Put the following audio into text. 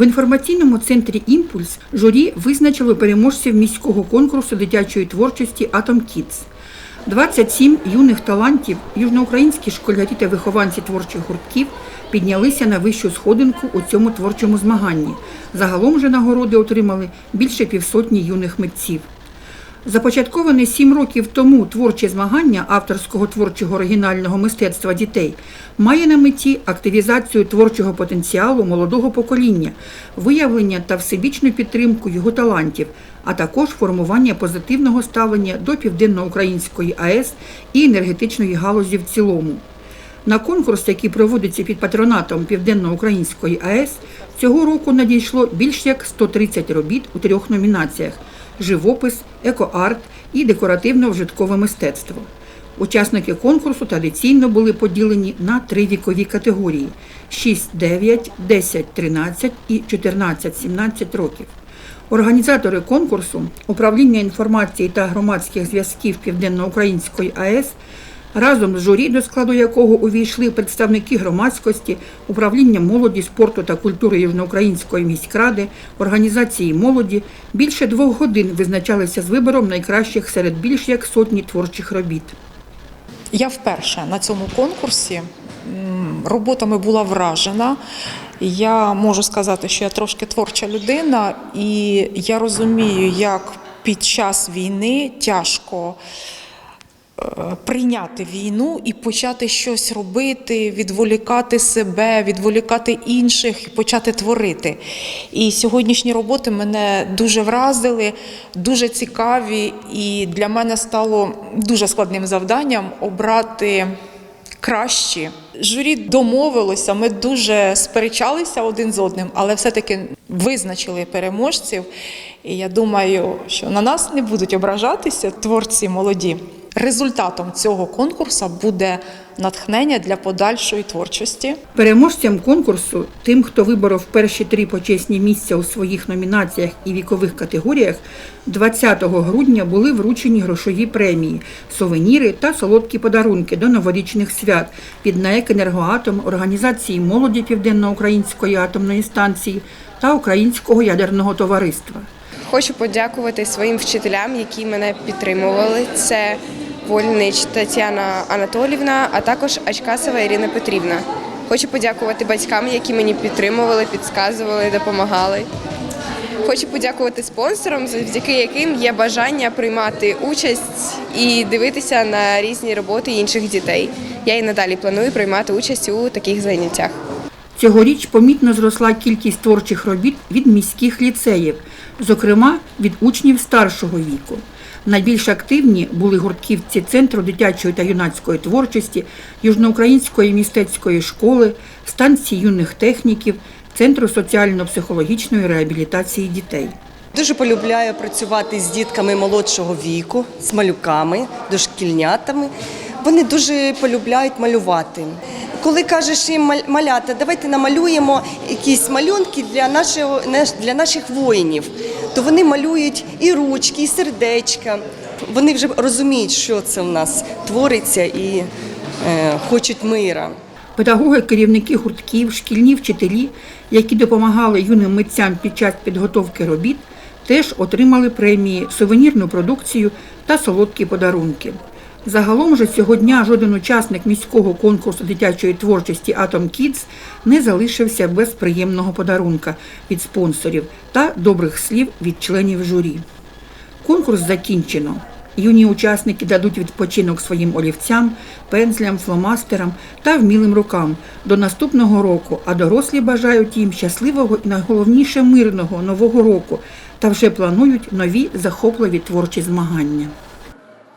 В інформаційному центрі Імпульс журі визначили переможців міського конкурсу дитячої творчості Атом Кітс. 27 юних талантів, южноукраїнські школярі та вихованці творчих гуртків піднялися на вищу сходинку у цьому творчому змаганні. Загалом же нагороди отримали більше півсотні юних митців. Започатковане сім років тому творче змагання авторського творчого оригінального мистецтва дітей має на меті активізацію творчого потенціалу молодого покоління, виявлення та всебічну підтримку його талантів, а також формування позитивного ставлення до південноукраїнської АЕС і енергетичної галузі в цілому. На конкурс, який проводиться під патронатом Південноукраїнської АЕС, цього року надійшло більш як 130 робіт у трьох номінаціях: живопис, екоарт і декоративно-вжиткове мистецтво. Учасники конкурсу традиційно були поділені на три вікові категорії: 6, 9, 10, 13 і 14, 17 років. Організатори конкурсу, управління інформації та громадських зв'язків Південноукраїнської АЕС разом з журі, до складу якого увійшли представники громадськості, управління молоді, спорту та культури Южноукраїнської міськради, організації молоді, більше двох годин визначалися з вибором найкращих серед більш як сотні творчих робіт. Я вперше на цьому конкурсі роботами була вражена. Я можу сказати, що я трошки творча людина, і я розумію, як під час війни тяжко прийняти війну і почати щось робити, відволікати себе, відволікати інших і почати творити. І сьогоднішні роботи мене дуже вразили, дуже цікаві, і для мене стало дуже складним завданням обрати кращі. Журі домовилося, ми дуже сперечалися один з одним, але все-таки визначили переможців. І я думаю, що на нас не будуть ображатися творці молоді. Результатом цього конкурсу буде натхнення для подальшої творчості. Переможцям конкурсу, тим, хто виборов перші три почесні місця у своїх номінаціях і вікових категоріях, 20 грудня були вручені грошові премії, сувеніри та солодкі подарунки до новорічних свят від НАЕК «Енергоатом», Організації молоді Південноукраїнської атомної станції та Українського ядерного товариства. Хочу подякувати своїм вчителям, які мене підтримували. Це Вольнич Тетяна Анатолівна, а також Ачкасова Ірина Петрівна. Хочу подякувати батькам, які мені підтримували, підказували, допомагали. Хочу подякувати спонсорам, завдяки яким є бажання приймати участь і дивитися на різні роботи інших дітей. Я і надалі планую приймати участь у таких заняттях. Цьогоріч помітно зросла кількість творчих робіт від міських ліцеїв, зокрема від учнів старшого віку. Найбільш активні були гуртківці Центру дитячої та юнацької творчості, Южноукраїнської містецької школи, станції юних техніків, Центру соціально-психологічної реабілітації дітей. Дуже полюбляю працювати з дітками молодшого віку, з малюками, дошкільнятами. Вони дуже полюбляють малювати. Коли кажеш їм «Маль- малята, давайте намалюємо якісь малюнки для нашого наш- для наших воїнів, то вони малюють і ручки, і сердечка. Вони вже розуміють, що це в нас твориться, і е, хочуть мира. Педагоги, керівники гуртків, шкільні вчителі, які допомагали юним митцям під час підготовки робіт, теж отримали премії, сувенірну продукцію та солодкі подарунки. Загалом же цього дня жоден учасник міського конкурсу дитячої творчості Atom Kids не залишився без приємного подарунка від спонсорів та добрих слів від членів журі. Конкурс закінчено. Юні учасники дадуть відпочинок своїм олівцям, пензлям, фломастерам та вмілим рукам до наступного року, а дорослі бажають їм щасливого і найголовніше мирного нового року та вже планують нові захопливі творчі змагання.